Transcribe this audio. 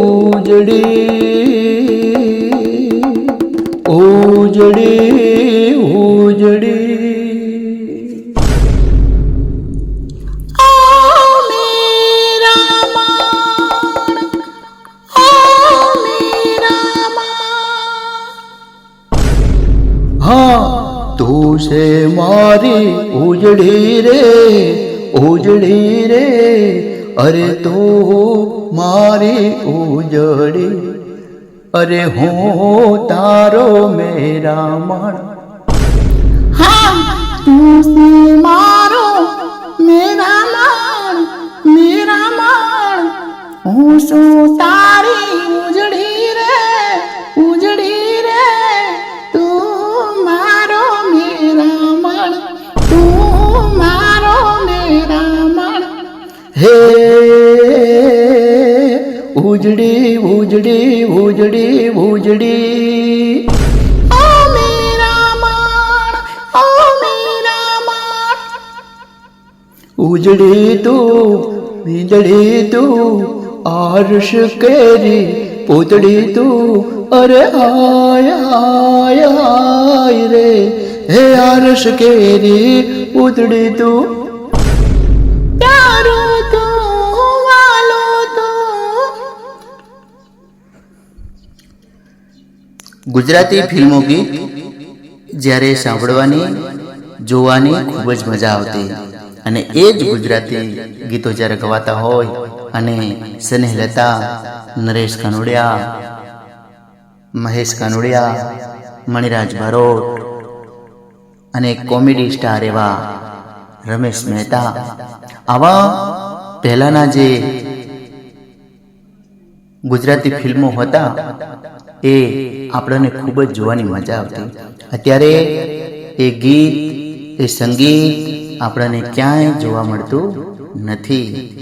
ઉજડી ઉજડી ઉજડી હા તું છે મારી ઉજળી રે ઉજળી રે. અરે તું મારી ઉજળી અરે હું તારો મેરા મણ. હા, તું મારો મેરા માણ મેરા માણ? હું શું તારી ઉજળી હે ઉજડી ઉજડી ઉજડી ઉજડી ઉજડી તું વીજળી તું આરશ કેરી પૂતળી તું. અરે આય આય રે. હે આરશ કેરી પૂતળી તું. ગુજરાતી ફિલ્મો ગીત જ્યારે સાંભળવાની, જોવાની ખૂબ જ મજા આવતી. અને એ જ ગુજરાતી ગીતો જ્યારે ગવાતા હોય અને સ્નેહલતા, નરેશ કાનોડિયા, મહેશ કાનોડિયા, મણિરાજ ભરોટ અને કોમેડી સ્ટાર એવા રમેશ મહેતા, આવા પહેલાના જે ગુજરાતી ફિલ્મો હતા એ આપણને ખૂબ જ જોવાની મજા આવતી. અત્યારે એ ગીત, એ સંગીત આપણને ક્યાંય જોવા મળતું નથી.